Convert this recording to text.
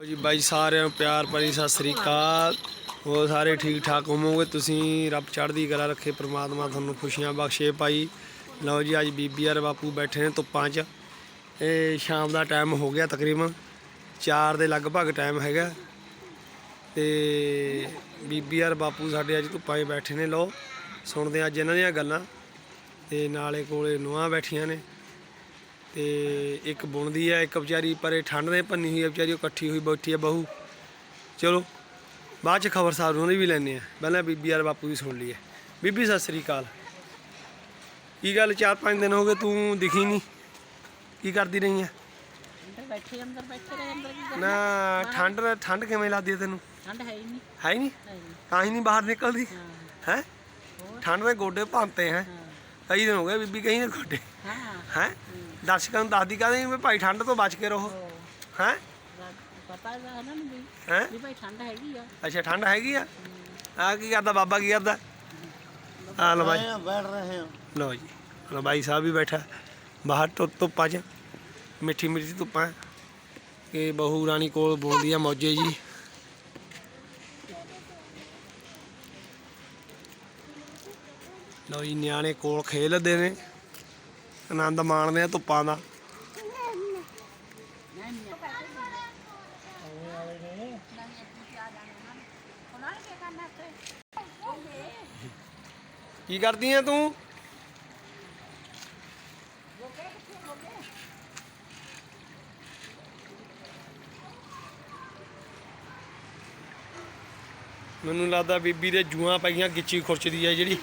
ਜੀ ਬਾਈ ਸਾਰਿਆਂ ਨੂੰ ਪਿਆਰ ਭਰੀ ਸਤਿ ਸ੍ਰੀ ਅਕਾਲ। ਹੋਰ ਸਾਰੇ ਠੀਕ ਠਾਕ ਹੋਵੋਗੇ? ਤੁਸੀਂ ਰੱਬ ਚੜ੍ਹਦੀ ਕਲਾ ਰੱਖੇ, ਪ੍ਰਮਾਤਮਾ ਤੁਹਾਨੂੰ ਖੁਸ਼ੀਆਂ ਬਖਸ਼ੇ ਭਾਈ। ਲਓ ਜੀ ਅੱਜ ਬੀਬੀ ਆਰ ਬਾਪੂ ਬੈਠੇ ਨੇ ਧੁੱਪਾਂ 'ਚ। ਇਹ ਸ਼ਾਮ ਦਾ ਟਾਈਮ ਹੋ ਗਿਆ ਤਕਰੀਬਨ। 4 ਦੇ ਲਗਭਗ ਟਾਈਮ ਹੈਗਾ। ਤੇ ਬੀਬੀ ਆਰ ਬਾਪੂ ਸਾਡੇ ਅੱਜ ਧੁੱਪਾਂ 'ਚ ਬੈਠੇ ਨੇ। ਲਓ, ਸੁਣਦੇ ਹਾਂ ਅੱਜ ਇਹਨਾਂ ਦੀਆਂ ਗੱਲਾਂ। ਤੇ ਨਾਲੇ ਕੋਲੇ ਨੂੰਹਾਂ ਬੈਠੀਆਂ ਨੇ। ਤੇ ਇੱਕ ਬੁਣਦੀ ਹੈ ਇੱਕ ਵਿਚਾਰੀ ਪਰੇ ਠੰਡ ਦੇ ਪੰਨੀ ਹੋਈ ਹੈ ਵਿਚਾਰੀ ਉਹ ਇਕੱਠੀ ਹੋਈ ਬੈਠੀ ਹੈ ਬਹੂ। ਚਲੋ ਬਾਅਦ ਚ ਖਬਰ ਸਾਰ ਉਹਨਾਂ ਵੀ ਲੈਣੇ ਆ। ਪਹਿਲਾਂ ਬੀਬੀ ਯਾਰ ਬਾਪੂ ਦੀ ਸੁਣ ਲਈਏ। ਬੀਬੀ ਸਤਿ ਸ੍ਰੀ ਅਕਾਲ। ਕੀ ਗੱਲ ਚਾਰ ਪੰਜ ਦਿਨ ਹੋ ਗਏ ਤੂੰ ਦਿਖੀ ਨਹੀਂ? ਕੀ ਕਰਦੀ ਰਹੀ ਆ? ਅੰਦਰ ਬੈਠੇ ਅੰਦਰ ਬੈਠੇ ਰਹੇ ਅੰਦਰ ਕੀ ਕਰਨਾ? ਨਾ ਠੰਡ ਠੰਡ ਕਿਵੇਂ ਲੱਗਦੀ ਹੈ ਤੈਨੂੰ? ਠੰਡ ਹੈ ਹੀ ਨਹੀਂ। ਹੈ ਹੀ ਨਹੀਂ? ਤਾਂ ਹੀ ਨਹੀਂ ਬਾਹਰ ਨਿਕਲਦੀ? ਹਾਂ। ਠੰਡ ਦੇ ਗੋਡੇ ਭਾਂਤੇ ਹੈ। ਕਈ ਦਿਨ ਹੋ ਗਏ ਬੀਬੀ ਕਹੀਂ ਦੇ ਗੋਡੇ ਹਾਂ? ਹੈ। ਦਰਸ਼ਕਾਂ ਨੂੰ ਦੱਸਦੀ ਕਹਿੰਦੇ ਵੀ ਭਾਈ ਠੰਡ ਤੋਂ ਬਚ ਕੇ ਰਹੋ। ਹੈ। ਪਤਾ ਨਾ ਵੀ ਠੰਡ ਹੈਗੀ ਆ। ਅੱਛਾ ਠੰਡ ਹੈਗੀ ਆ? ਆ ਬਾਬਾ ਕੀ ਕਰਦਾ? ਆ ਲੋ ਬਾਈ। ਬੈਠ ਰਹੇ ਹਾਂ। ਲੋ ਜੀ ਲੋ ਬਾਈ ਸਾਹਿਬ ਵੀ ਬੈਠਾ। ਬਾਹਰ ਤੋਂ ਧੁੱਪਾਂ 'ਚ ਮਿੱਠੀ ਮਿੱਠੀ ਧੁੱਪਾਂ। ਕਿ ਬਹੂ ਰਾਣੀ ਕੋਲ ਬੋਲਦੀ ਆ ਮੌਜੇ ਜੀ। ਲੋ ਜੀ ਨਿਆਣੇ ਕੋਲ ਖੇਲਦੇ ਨੇ। ਆਨੰਦ ਮਾਣਦੇ ਆ ਧੁੱਪਾਂ ਦਾ। ਕੀ ਕਰਦੀ ਆ ਤੂੰ? ਮੈਨੂੰ ਲੱਗਦਾ ਬੀਬੀ ਦੇ ਜੂਆਂ ਪਈਆਂ ਗਿੱਚੀ ਖੁਰਚਦੀ ਆ ਜਿਹੜੀ।